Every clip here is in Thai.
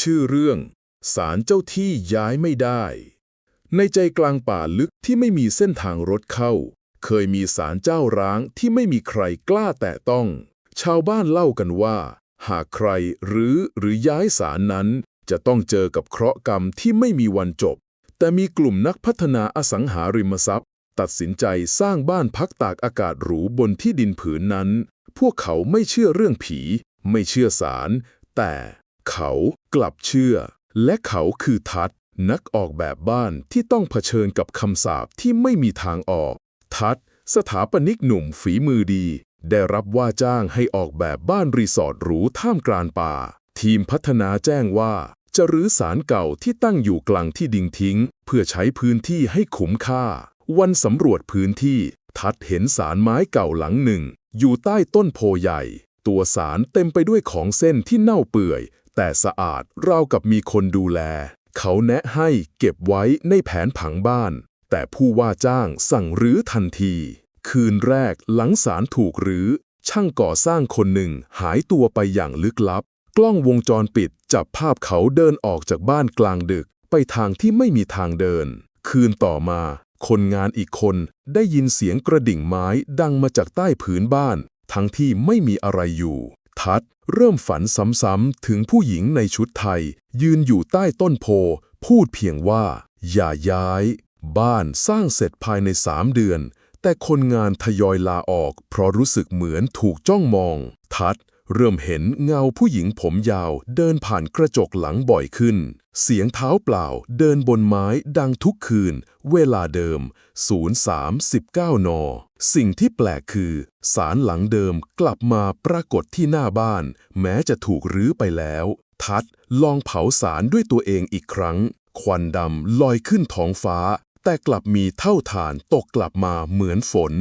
ชื่อเรื่องศาลเจ้าที่ย้ายไม่ได้ ในใจกลางป่าลึกที่ไม่มีเส้นทางรถเข้า เคยมีศาลเจ้าร้างที่ไม่มีใครกล้าแตะต้อง ชาวบ้านเล่ากันว่า หากใครหรือหรือย้ายศาลนั้น จะต้องเจอกับเคราะห์กรรมที่ไม่มีวันจบ แต่มีกลุ่มนักพัฒนาอสังหาริมทรัพย์ ตัดสินใจสร้างบ้านพักตากอากาศหรูบนที่ดินผืนนั้น พวกเขาไม่เชื่อเรื่องผี ไม่เชื่อสารแต่ เขากลับเชื่อ และเขาคือทัศน์นักออกแบบบ้านที่ต้องเผชิญกับคำสาปที่ไม่มีทางออก ทัศน์สถาปนิกหนุ่มฝีมือดี ได้รับว่าจ้างให้ออกแบบบ้านรีสอร์ทหรูท่ามกลางป่า ทีมพัฒนาแจ้งว่า จะรื้อสารเก่าที่ตั้งอยู่กลางที่ดิงทิ้ง เพื่อใช้พื้นที่ให้คุ้มค่า วันสำรวจพื้นที่ ทัดเห็นสารไม้เก่าหลังหนึ่ง อยู่ใต้ต้นโพใหญ่ ตัวสารเต็มไปด้วยของเส้นที่เน่าเปื่อย แต่สะอาดราวกับมีคนดูแล เขาแนะให้เก็บไว้ในแผนผังบ้าน แต่ผู้ว่าจ้างสั่งรื้อทันที คืนแรกหลังสารถูกรื้อ ช่างก่อสร้างคนหนึ่งหายตัวไปอย่างลึกลับ กล้องวงจรปิดจับภาพเขาเดินออกจากบ้านกลางดึก ไปทางที่ไม่มีทางเดิน คืนต่อมา คนงานอีกคนได้ยินเสียงกระดิ่งไม้ดังมาจากใต้ผืนบ้าน ทั้งที่ไม่มีอะไรอยู่ ทัดเริ่มฝันซ้ำๆถึงผู้หญิงในชุดไทย ยืนอยู่ใต้ต้นโพ พูดเพียงว่า อย่าย้าย บ้านสร้างเสร็จภายในสามเดือน แต่คนงานทยอยลาออก เพราะรู้สึกเหมือนถูกจ้องมอง ทัดเริ่มเห็นเงาผู้หญิงผมยาวเดินผ่านกระจกหลังบ่อยขึ้น เสียงเท้าเปล่าเดินบนไม้ดังทุกคืน เวลาเดิม 0319 น สิ่งที่แปลกคือ สารหลังเดิมกลับมาปรากฏที่หน้าบ้าน แม้จะถูกรื้อไปแล้ว ทัดลองเผาสารด้วยตัวเองอีกครั้ง ควันดำลอยขึ้นท้องฟ้า แต่กลับมีเท่าฐานตกกลับมาเหมือนฝน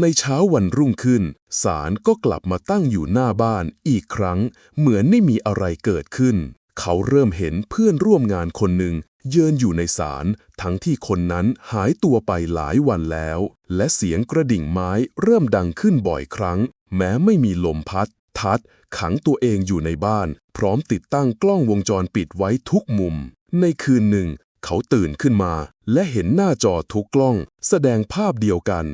ในเช้าวันรุ่งขึ้นสารก็กลับมาตั้งอยู่หน้าบ้านอีกครั้ง เหมือนไม่มีอะไรเกิดขึ้น เขาเริ่มเห็นเพื่อนร่วมงานคนหนึ่งยืนอยู่ในศาลทั้งที่คนนั้นหายตัวไปหลายวันแล้ว และเสียงกระดิ่งไม้เริ่มดังขึ้นบ่อยครั้ง แม้ไม่มีลมพัด ทัด ขังตัวเองอยู่ในบ้าน พร้อมติดตั้งกล้องวงจรปิดไว้ทุกมุม ในคืนหนึ่ง เขาตื่นขึ้นมา และเห็นหน้าจอทุกกล้อง แสดงภาพเดียวกัน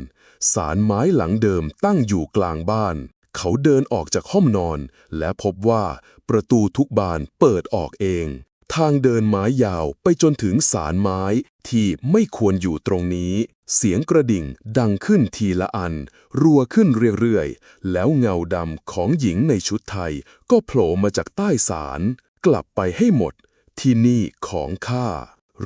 สารไม้หลังเดิมตั้งอยู่กลางบ้าน เขาเดินออกจากห้องนอน และพบว่าประตูทุกบานเปิดออกเอง ทางเดินไม้ยาวไปจนถึงสารไม้ที่ไม่ควรอยู่ตรงนี้ เสียงกระดิ่งดังขึ้นทีละอัน รัวขึ้นเรื่อยๆ แล้วเงาดำของหญิงในชุดไทย ก็โผล่มาจากใต้สาร กลับไปให้หมด ที่นี่ของข้า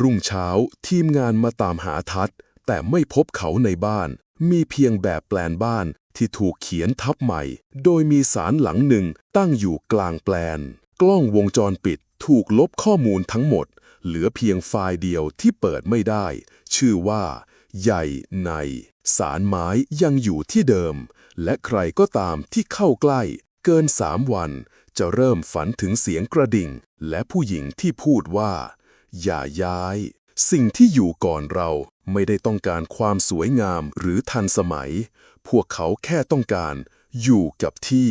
รุ่งเช้าทีมงานมาตามหาทัดแต่ไม่พบเขาในบ้านมีเพียงแบบแปลนบ้าน ที่ถูกเขียนทับใหม่ โดยมีสารหลังหนึ่งตั้งอยู่กลางแปลน กล้องวงจรปิดถูกลบข้อมูลทั้งหมด เหลือเพียงไฟล์เดียวที่เปิดไม่ได้ ชื่อว่า ใหญ่ใน สารไม้ยังอยู่ที่เดิม และใครก็ตามที่เข้าใกล้ เกินสามวัน จะเริ่มฝันถึงเสียงกระดิ่ง และผู้หญิงที่พูดว่า อย่าย้าย สิ่งที่อยู่ก่อนเราไม่ได้ต้องการความสวยงามหรือทันสมัย พวกเขาแค่ต้องการอยู่กับที่